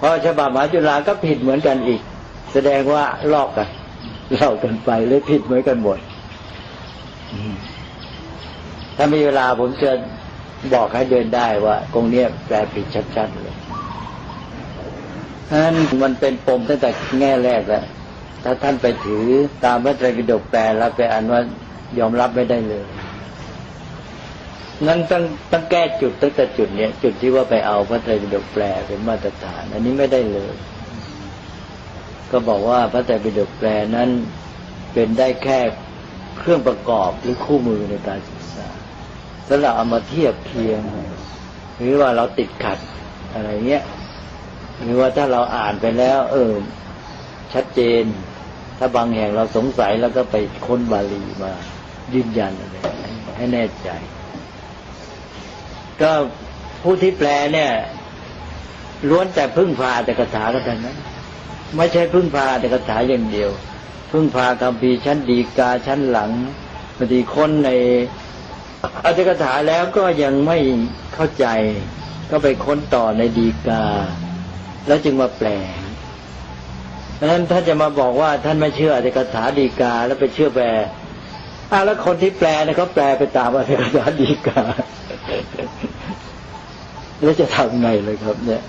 พอฉบับมหาจุฬาก็ผิดเหมือนกันอีก แสดงว่าลอกกันเล่ากันไปเลยผิดเหมือนกันหมดถ้ามีเวลาผมจะบอกให้เดินได้ว่าตรงเนี้ยแปลผิดชัดๆเลยนั้นมันเป็นปมตั้งแต่แง่แรกแล้วถ้าท่านไปถือตามพระไตรปิฎกแปลแล้วไปอ่านว่ายอมรับไม่ได้เลย นั้นต้องต้องแก้จุดตั้งแต่จุดเนี้ยจุดที่ว่าไปเอาพระไตรปิฎกแปลเป็นมาตรฐาน อันนี้ไม่ได้เลย ก็บอกว่าพระไตรปิฎกแปลนั้นเป็นได้แค่เครื่องประกอบหรือคู่มือในการศึกษาสำหรับเอามาเทียบเคียง หรือว่าเราติดขัดอะไรเงี้ยหรือว่าถ้าเราอ่านไปแล้ว เออ ชัดเจน ถ้าบางแห่งเราสงสัยแล้วก็ไปค้นบาลีมายืนยันอะไรให้แน่ใจ ก็ผู้ที่แปลเนี่ยล้วนแต่พึ่งพาแต่คาถากันทั้งนั้นไม่ใช่พึ่งพาแต่คาถาอย่างเดียว พึ่งพาคำพีชั้นดีกาชั้นหลังบางทีคนในอัตถกถาแล้วก็ยังไม่เข้าใจ ก็ไปค้นต่อในดีกา แล้วจึงมาแปลเพราะฉะนั้นถ้าจะมาบอกว่าท่านไม่เชื่ออัตถกถาดีกา แล้วไปเชื่อแปลอ้าแล้วคนที่แปลเนี่ยเขาแปลไปตามอัตถกถาดีกา แล้วจะทำไงเลยครับ เนี่ย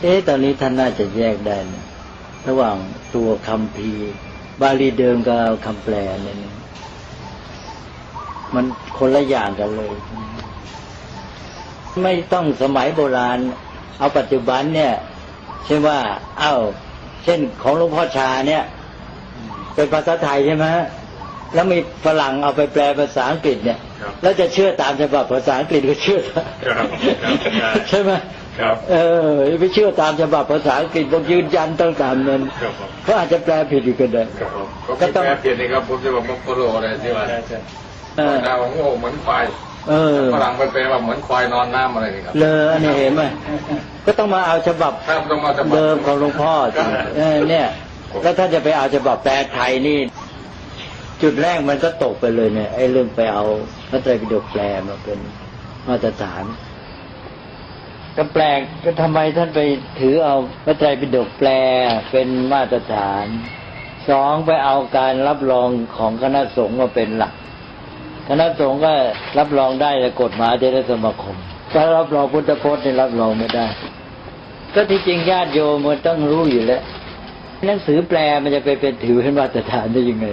เอ๊ะตอนนี้ท่านน่าจะแยกได้นะระหว่างตัวคำพีบาลีเดิมกับคำแปลเนี่ยมันคนละอย่างกันเลย ไม่ต้องสมัยโบราณ เอาปัจจุบันเนี่ยเช่นว่า เอ้า เช่นของหลวงพ่อชาเนี่ย เป็นภาษาไทยใช่ไหม แล้วมีฝรั่งเอาไปแปลภาษาอังกฤษเนี่ยครับแล้วจะเชื่อตามฉบับภาษาอังกฤษก็เชื่อครับครับครับใช่ไหมครับเออไปเชื่อตามฉบับภาษาอังกฤษต้องยืนยันต้องตามนั้นครับผมเขาอาจจะแปลผิดอีกก็ได้ครับผมก็ก็ต้ต้อองงเปลี่ยนนี่ครับผมจะบอกมังกรอะไรที่ว่าเออดาวโง่เหมือนควายเออฝรั่งไปแปลว่าเหมือนควายนอนน้ำอะไรนี่ครับเลออันนี้เห็นไหมก็ต้องมาเอาฉบับครับต้องมาจะเดิมของหลวงพ่อสิเออเนี่ยแล้วถ้าจะไปเอาฉบับแปลไทยนี่ จุดแรกมันก็ตกไปเลยเนี่ยไอ้เรื่องไปเอาพระไตรปิฎกแปลมาเป็นมาตรฐาน ก็แปลกก็ทำไมท่านไปถือเอาพระไตรปิฎกแปลเป็นมาตรฐานสองไปเอาการรับรองของคณะสงฆ์มาเป็นหลัก คณะสงฆ์ก็รับรองได้แต่กฎหมายเทรสมาคมถ้ารับรองพุทธพจน์นี่รับรองไม่ได้ ก็ที่จริงญาติโยมมันต้องรู้อยู่แล้วหนังสือแปลมันจะไปเป็นถือเป็นมาตรฐานได้ยังไง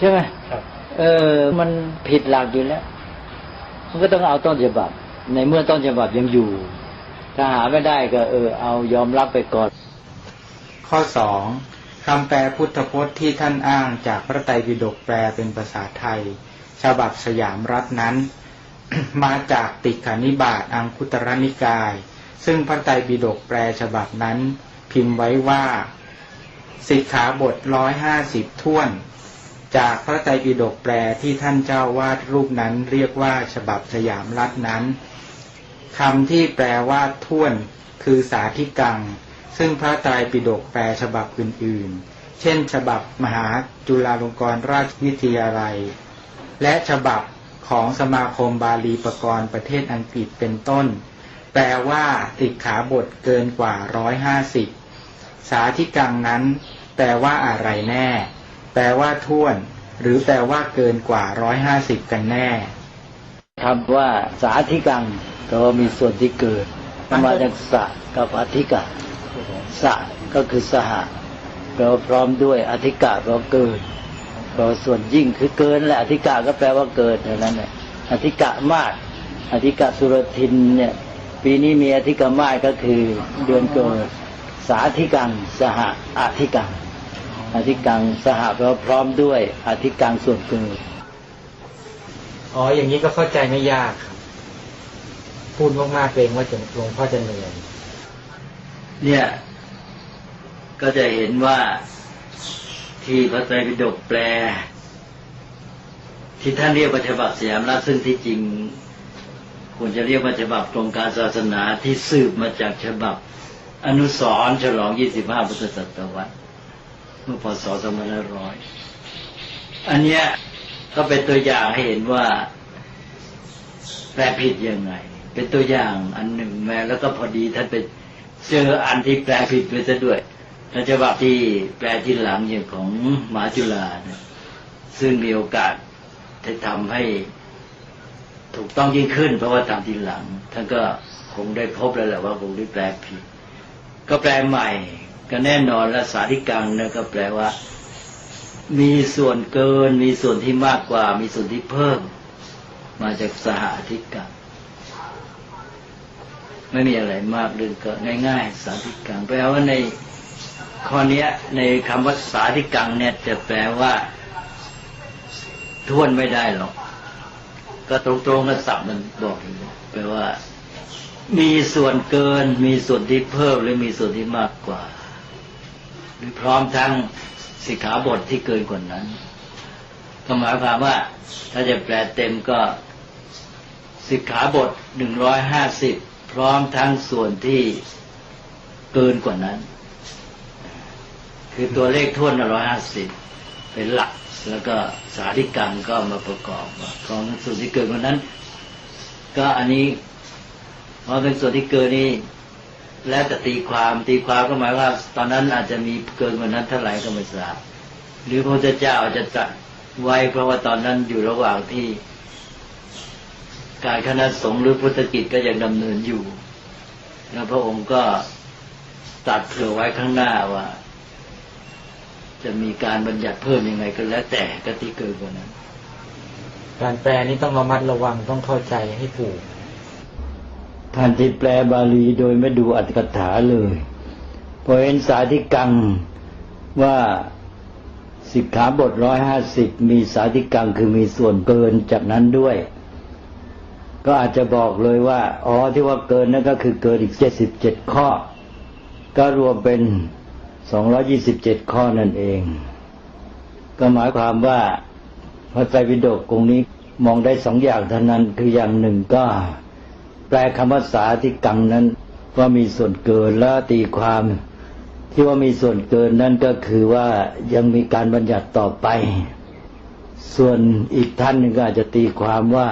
ใช่ไหมครับเออ มันผิดหลักอยู่แล้ว มันก็ต้องเอาต้นฉบับ ในเมื่อต้นฉบับยังอยู่ ถ้าหาไม่ได้ก็ เออ เอายอมรับไปก่อน ข้อสองคำแปลพุทธพจน์ที่ท่านอ้างจากพระไตรปิฎกแปลเป็นภาษาไทย ฉบับสยามรัฐนั้น มาจากติกานิบาตอังคุตรนิกาย ซึ่งพระไตรปิฎกแปลฉบับนั้น พิมพ์ไว้ว่า สิกขาบทร้อยห้าสิบท่วน จากพระไตรปิฎกแปลที่ท่านเจ้าวาดรูปนั้นเรียกว่าฉบับสยามรัฐนั้นคำที่แปลว่าท่วนคือสาธิกัง ซึ่งพระไตรปิฎกแปลฉบับอื่นๆ เช่น ฉบับมหาจุฬาลงกรณราชวิทยาลัย และฉบับของสมาคมบาลีประกรณ์ประเทศอังกฤษเป็นต้น แปลว่าติดขาบทเกินกว่าร้อยห้าสิบสาธิกังนั้น แปลว่าอะไรแน่ แปลว่าท่วน หรือแปลว่าเกินกว่าร้อยห้าสิบกันแน่คำว่าสาธิกังก็มีส่วนที่เกิดมาจากสะกับอธิกะสะก็คือสหะแปลว่าพร้อมด้วยอธิกะแปลว่าเกิดแปลว่าส่วนยิ่งคือเกินแหละอธิกะก็แปลว่าเกิดเท่านั้นแหละอธิกะมาก อธิกะสุรทินเนี่ยปีนี้มีอธิกะมากก็คือเดือนเกิดสาธิกังสหะอธิกัง อธิกังสหะแปลว่าพร้อมด้วยอธิกังส่วนเกิดอ๋ออย่างนี้ก็เข้าใจไม่ยากครับพูดมากๆเกรงว่าจะหลวงพ่อจะเหนื่อยเนี่ย ก็จะเห็นว่าที่พระไตรปิฎกแปล ที่ท่านเรียกว่าฉบับสยามราชซึ่งที่จริงควรจะเรียกว่าฉบับกรมการศาสนาที่สืบมาจากฉบับอนุสรณ์ฉลอง 25 พุทธศตวรรษ เมื่อพศ2500 อันเนี้ยก็เป็นตัวอย่างให้เห็นว่าแปลผิดยังไง เป็นตัวอย่างอันหนึ่งแม้แล้วก็พอดีท่านไปเจออันที่แปลผิดไปซะด้วยท่านฉบับที่แปลที่หลังอย่างของหมหาจุฬาเนี่ยซึ่งมีโอกาสที่ทำให้ถูกต้องยิ่งขึ้น เพราะว่าตามทีหลังท่านก็คงได้พบแล้วแหละว่าคงได้แปลผิด ก็แปลใหม่ ก็แน่นอนและสาธิกังเนี่ยก็แปลว่า มีส่วนเกิน มีส่วนที่มากกว่า มีส่วนที่เพิ่ม มาจากสหอธิกังไม่มีอะไรมากเรื่องก็ง่าย ๆ สาธิกังแปลว่าในข้อนี้ในคำว่าสาธิกังเนี่ยจะแปลว่าทวนไม่ได้หรอก ก็ตรงๆกับศัพท์มันบอกอยู่แปลว่า มีส่วนเกิน มีส่วนที่เพิ่มหรือมีส่วนที่มากกว่า หรือพร้อมทั้งสิกขาบทที่เกินกว่านั้นก็หมายความว่า ถ้าจะแปลเต็มก็สิกขาบทหนึ่งร้อยห้าสิบพร้อมทั้งส่วนที่เกินกว่านั้น คือตัวเลขท่วนร้อยห้าสิบเป็นหลัก แล้วก็สาธิกังก็มาประกอบว่าของส่วนที่เกินกว่านั้น ก็อันนี้เพราเป็นส่วนที่เกินนี่ แล้วแต่ตีความตีความก็หมายว่า ตอนนั้นอาจจะมีเกินกว่านั้นเท่าไหร่ก็ไม่ทราบหรือพระพุทธเจ้าอาจจะจัดไว้เพราะว่าตอนนั้นอยู่ระหว่างที่ การคณะสงฆ์หรือพุทธกิจก็ยังดำเนินอยู่ แล้วพระองค์ก็ตัดเผื่อไว้ข้างหน้าว่า จะมีการบัญญัติเพิ่มยังไงก็แล้วแต่ก็ที่เกินกว่านั้น การแปลนี้ต้องระมัดระวังต้องเข้าใจให้ถูก ท่านที่แปลบาลีโดยไม่ดูอัตถกถาเลยพอเห็นสาธิกังว่าสิกขาบทร้อยห้าสิบมีสาธิกังคือมีส่วนเกินจากนั้นด้วย ก็อาจจะบอกเลยว่าอ๋อที่ว่าเกินนั่นก็คือเกินอีกเจ็ดสิบเจ็ดข้อ ก็รวมเป็นสองร้อยี่สิบเจ็ดข้อนั่นเอง ก็หมายความว่าพระไตรปิฎกตรงนี้มองได้สองอย่างเท่านั้นคืออย่างหนึ่งก็ แปลคำว่าสาธิกังนั้น ว่ามีส่วนเกินแล้วตีความที่ว่ามีส่วนเกินนั่นก็คือว่ายังมีการบัญญัติต่อไป ส่วนอีกท่านหนึ่งก็อาจจะตีความว่า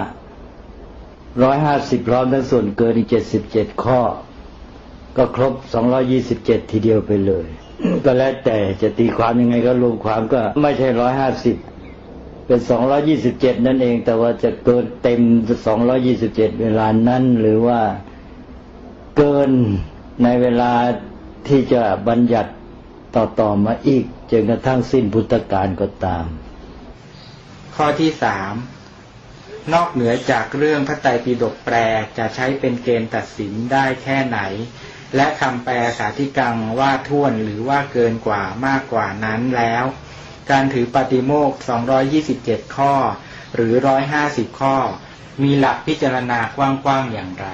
ร้อยห้าสิบพร้อมทั้งส่วนเกินอีกเจ็ดสิบเจ็ดข้อ ก็ครบสองร้อยี่สิบเจ็ดทีเดียวไปเลย ก็แล้วแต่จะตีความยังไงก็รวมความก็ไม่ใช่ร้อยห้าสิบ เป็นสองร้อยี่สิบเจ็ดนั่นเอง แต่ว่าจะเกินเต็มสองร้อยี่สิบเจ็ดเวลานั้น หรือว่าเกินในเวลาที่จะบัญญัติต่อๆมาอีกจนกระทั่งสิ้นพุทธกาลก็ตาม ข้อที่สามนอกเหนือจากเรื่องพระไตรปิฎกแปลจะใช้เป็นเกณฑ์ตัดสินได้แค่ไหน และคำแปลสาธิกังว่าท่วนหรือว่าเกินกว่ามากกว่านั้นแล้ว การถือปฏิโมก227 ข้อ หรือ 150 ข้อ มีหลักพิจารณากว้างๆอย่างไร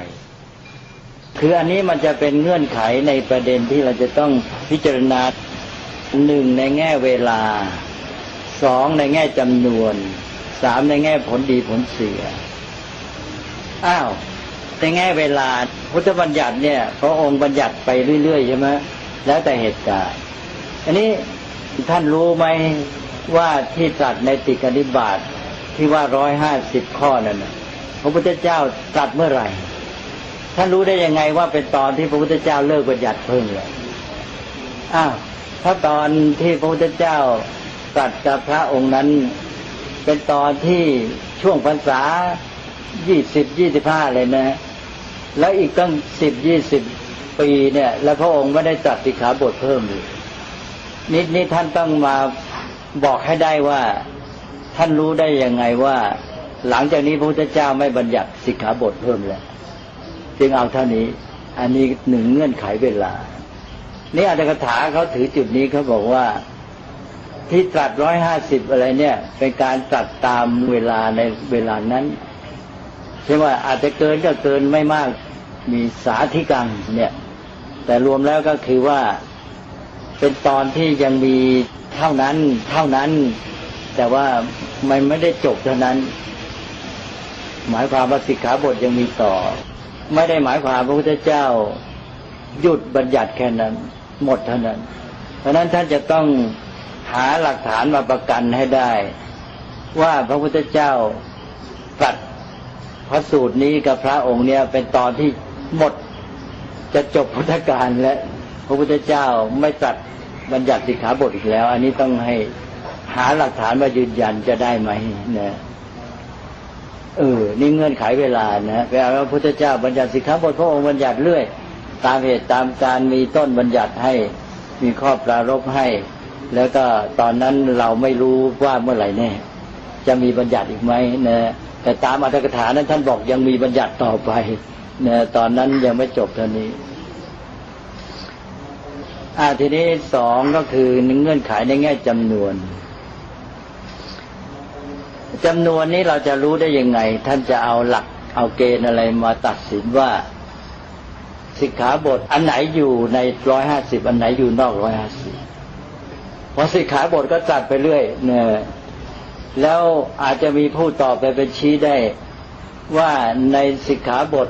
คืออันนี้มันจะเป็นเงื่อนไขในประเด็นที่เราจะต้องพิจารณาหนึ่งในแง่เวลาสองในแง่จำนวนสามในแง่ผลดีผลเสียอ้าวในแง่เวลาพุทธบัญญัติเนี่ยพระองค์บัญญัติไปเรื่อยๆใช่ไหมแล้วแต่เหตุการณ์อันนี้ ท่านรู้ไหมว่าที่ตรัสในติกนิบาตที่ว่าร้อยห้าสิบข้อนั่นพระพุทธเจ้าตรัสเมื่อไหร่ ท่านรู้ได้ยังไงว่าเป็นตอนที่พระพุทธเจ้าเลิกบัญญัติเพิ่งเลยอ้าวถ้าตอนที่พระพุทธเจ้าตรัสกับพระองค์นั้น เป็นตอนที่ช่วงพรรษายี่สิบยี่สิบห้าเลยนะ แล้วอีกตั้งสิบยี่สิบปีเนี่ย แล้วพระองค์ไม่ได้ตรัสสิกขาบทเพิ่มเลย นี่นี่ท่านต้องมาบอกให้ได้ว่า ท่านรู้ได้ยังไงว่า หลังจากนี้พระพุทธเจ้าไม่บัญญัติสิกขาบทเพิ่มแล้วจึงเอาเท่านี้ อันนี้หนึ่งเงื่อนไขเวลา นี่อัตถกถาเขาถือจุดนี้เขาบอกว่าที่ตรัสร้อยห้าสิบอะไรเนี่ย เป็นการตรัสตามเวลาในเวลานั้นใช่ว่าอาจจะเกินก็เกินไม่มากมีสาธิกังเนี่ย แต่รวมแล้วก็คือว่า เป็นตอนที่ยังมีเท่านั้น เท่านั้น แต่ว่ามันไม่ได้จบเท่านั้น หมายความว่าสิกขาบทยังมีต่อ ไม่ได้หมายความพระพุทธเจ้าหยุดบัญญัติแค่นั้น หมดเท่านั้น เพราะนั้นท่านจะต้องหาหลักฐานมาประกันให้ได้ ว่าพระพุทธเจ้าตรัสพระสูตรนี้กับพระองค์เนี่ยเป็นตอนที่หมดจะจบพุทธกาลและ พระพุทธเจ้าไม่ตรัสบัญญัติสิกขาบทอีกแล้ว อันนี้ต้องให้หาหลักฐานมายืนยันจะได้ไหมนะเออนี่เงื่อนไขเวลานะแปลว่าพระพุทธเจ้าบัญญัติสิกขาบทพระองค์บัญญัติเรื่อย ตามเหตุตามการมีต้นบัญญัติให้มีข้อปรารภให้ แล้วก็ตอนนั้นเราไม่รู้ว่าเมื่อไหร่แน่จะมีบัญญัติอีกไหมนะแต่ตามอัตถกถานั้นท่านบอกยังมีบัญญัติต่อไปนะตอนนั้นยังไม่จบเท่านี้ อ่าทีนี้สองก็คือเงื่อนไขในแง่จำนวนจำนวนนี้เราจะรู้ได้ยังไง ท่านจะเอาหลัก เอาเกณฑ์อะไรมาตัดสินว่า สิกขาบทอันไหนอยู่ในร้อยห้าสิบอันไหนอยู่นอกร้อยห้าสิบเพราะสิกขาบทก็จัดไปเรื่อยเนี่ยแล้วอาจจะมีผู้ตอบไปเป็นชี้ได้ ว่าในสิกขาบท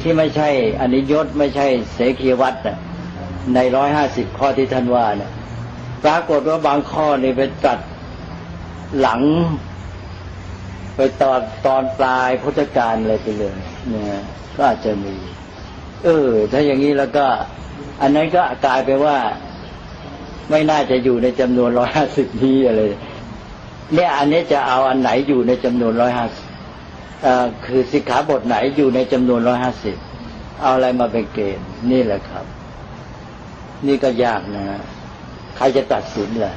ที่ไม่ใช่อนิยตไม่ใช่เสกียวัตรน่ะ ในร้อยห้าสิบข้อที่ท่านว่าเนี่ยปรากฏว่าบางข้อนี่ไปตัดหลัง ไปตอนตอนปลายพุทธกาลเลยไปเลยเนี่ยก็อาจจะมี เออ ถ้าอย่างนี้แล้วก็ อันนั้นก็กลายไปนว่าไม่น่าจะอยู่ในจำนวนร้อยห้าสิบนี้อะไรเนี่ยอันนี้จะเอาอันไหนอยู่ในจำนวนร้อยห้าสิบคือสิกขาบทไหนอยู่ในจำนวนร้อยห้าสิบเอาอะไรมาเป็นเกณฑ์นี่แหละครับ นี่ก็ยากนะใครจะตัดสินล่ะ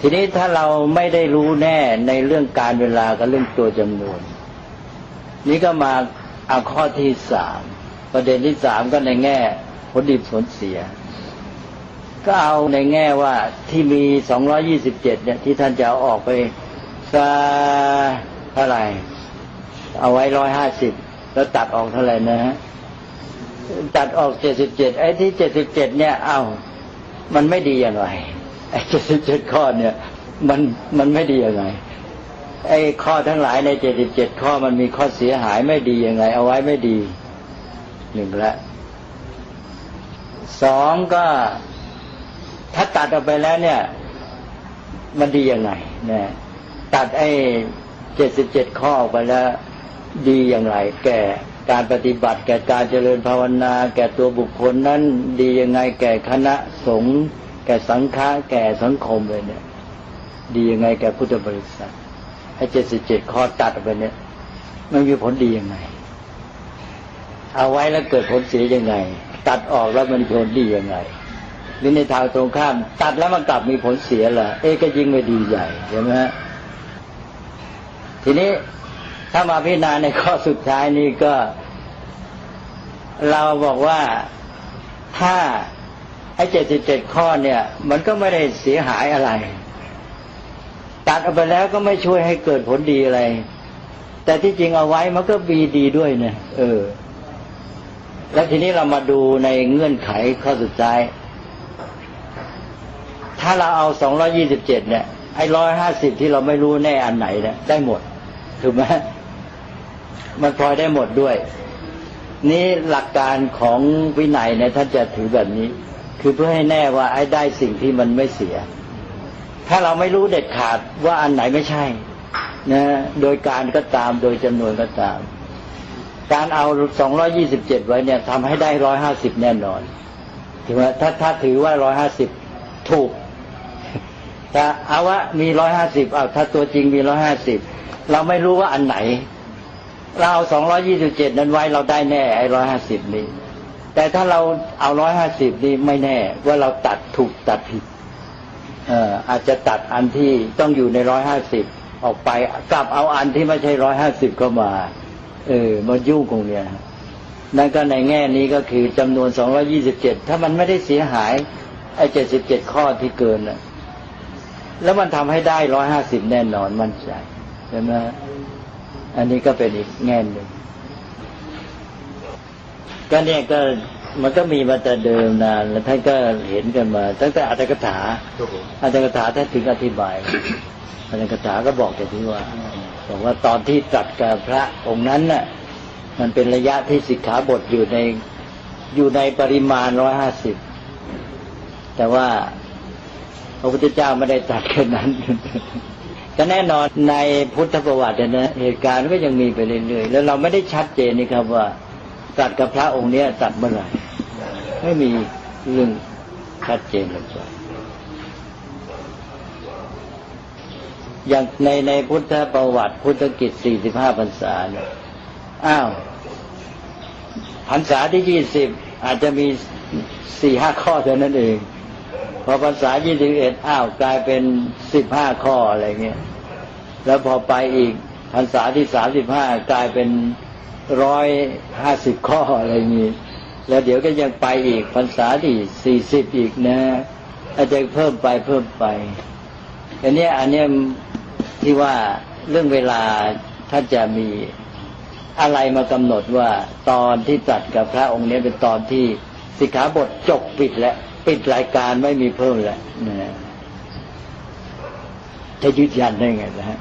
ทีนี้ถ้าเราไม่ได้รู้แน่ในเรื่องการเวลากับเรื่องตัวจำนวน นี่ก็มาเอาข้อที่สามประเด็นที่สามก็ในแง่ผลดีผลเสีย ก็เอาในแง่ว่าที่มีสองร้อยี่สิบเจ็ดเนี่ยที่ท่านจะเอาออกไปซะเท่าไหร่ เอาไว้ร้อยห้าสิบแล้วตัดออกเท่าไหร่นะฮะ ตัดออกเจ็ดสิบเจ็ดไอ้ที่เจ็ดสิบเจ็ดเนี่ยเอามันไม่ดีอย่างไรไอ้เจ็ดสิบเจ็ดข้อเนี่ย มันมันไม่ดียังไงไอ้ข้อทั้งหลายในเจ็ดสิบเจ็ดข้อมันมีข้อเสียหายไม่ดียังไง เอาไว้ไม่ดีหนึ่งละสองก็ถ้าตัดออกไปแล้วเนี่ย มันดียังไงเนี่ยตัดไอ้เจ็ดสิบเจ็ดข้อออกไปแล้ว ดีอย่างไร แก่ การปฏิบัติแก่การเจริญภาวนา แก่ตัวบุคคลนั้นดียังไงแก่คณะสงฆ์แก่สังฆะแก่สังคมเลยเนี่ย ดียังไงแก่พุทธบริษัทไอ้เจ็ดสิบเจ็ดข้อตัดไปเนี่ยมันมีผลดียังไง เอาไว้แล้วเกิดผลเสียยังไง ตัดออกแล้วมันผลดียังไงหรือในทางตรงข้าม ตัดแล้วมันกลับมีผลเสียล่ะ เอ๊ก็ยิ่งไม่ดีใหญ่ใช่ไหมฮะทีนี้ ถ้ามาพิจารณาในข้อสุดท้ายนี้ก็ เราบอกว่าถ้าไอ้เจ็ดสิบเจ็ดข้อเนี่ย มันก็ไม่ได้เสียหายอะไร ตัดออกไปแล้วก็ไม่ช่วยให้เกิดผลดีอะไร แต่ที่จริงเอาไว้มันก็มีดีด้วยเนี่ยเออ แล้วทีนี้เรามาดูในเงื่อนไขข้อสุดท้าย ถ้าเราเอาสองร้อยี่สิบเจ็ดเนี่ยไอ้ร้อยห้าสิบที่เราไม่รู้แน่อันไหนเนี่ยได้หมดถูกไหม มันพลอยได้หมดด้วย นี่หลักการของวินัยเนี่ยท่านจะถือแบบนี้ คือเพื่อให้แน่ว่าไอ้ได้สิ่งที่มันไม่เสีย ถ้าเราไม่รู้เด็ดขาดว่าอันไหนไม่ใช่นะโดยการก็ตามโดยจำนวนก็ตาม การเอาสองร้อยี่สิบเจ็ดไว้เนี่ยทำให้ได้ร้อยห้าสิบแน่นอนถือว่าถ้าถ้าถือว่าร้อยห้าสิบถูกแต่เอาว่ามีร้อยห้าสิบเอาถ้าตัวจริงมีร้อยห้าสิบเราไม่รู้ว่าอันไหน เราเอาสองร้อยี่สิบเจ็ดนั้นไว้เราได้แน่ไอ้ร้อยห้าสิบนี้ แต่ถ้าเราเอาร้อยห้าสิบนี่ไม่แน่ ว่าเราตัดถูกตัดผิด เอ่ออาจจะตัดอันที่ต้องอยู่ในร้อยห้าสิบออกไปกลับเอาอันที่ไม่ใช่ร้อยห้าสิบเข้ามา เออมายุ่งตรงเนี้ยนั่นก็ในแง่นี้ก็คือจำนวนสองร้อยี่สิบเจ็ดถ้ามันไม่ได้เสียหายไอ้เจ็ดสิบเจ็ดข้อที่เกินน่ะแล้วมันทำให้ได้ร้อยห้าสิบแน่นอนมั่นใจใช่ไหม อันนี้ก็เป็นอีกแง่หนึ่งก็เนี่ยก็มันก็มีมาแต่เดิมนาน แล้วท่านก็เห็นกันมา ตั้งแต่อัตถกถาครับผมอัตถกถาท่านถึงอธิบายอัตถกถาก็บอกแต่ที่ว่าบอกว่าตอนที่ตรัสกับพระองค์นั้นน่ะ มันเป็นระยะที่สิกขาบทอยู่ในอยู่ในปริมาณร้อยห้าสิบแต่ว่าพระพุทธเจ้าไม่ได้ตรัสแค่นั้น ก็แน่นอนในพุทธประวัตินะเหตุการณ์ก็ยังมีไปเรื่อยๆแล้วเราไม่ได้ชัดเจนนี่ครับว่าตัดกับพระองค์เนี้ยตัดเมื่อไหร่ไม่มีเรื่องชัดเจนเลยจ้ะอย่างในในพุทธประวัติพุทธกิจ45พรรษาเนี่ยอ้าวพรรษาที่20อาจจะมีสี่ห้าข้อเท่านั้นเอง พอพรรษา21อ้าวกลายเป็น15ข้ออะไรเงี้ย แล้วพอไปอีกพรรษาที่35กลายเป็น150ข้ออะไรอย่างงี้แล้วเดี๋ยวก็ยังไปอีกพรรษาที่40อีกนะ อาจจะเพิ่มไปเพิ่มไป อันนี้อันนี้ที่ว่าเรื่องเวลาถ้าจะมีอะไรมากำหนดว่าตอนที่ตัดกับพระองค์เนี้ยเป็นตอนที่สิกขาบทจบปิดแล้ว ปิดรายการไม่มีเพิ่มแล้วนะจะยืดยันได้ไงนะฮะ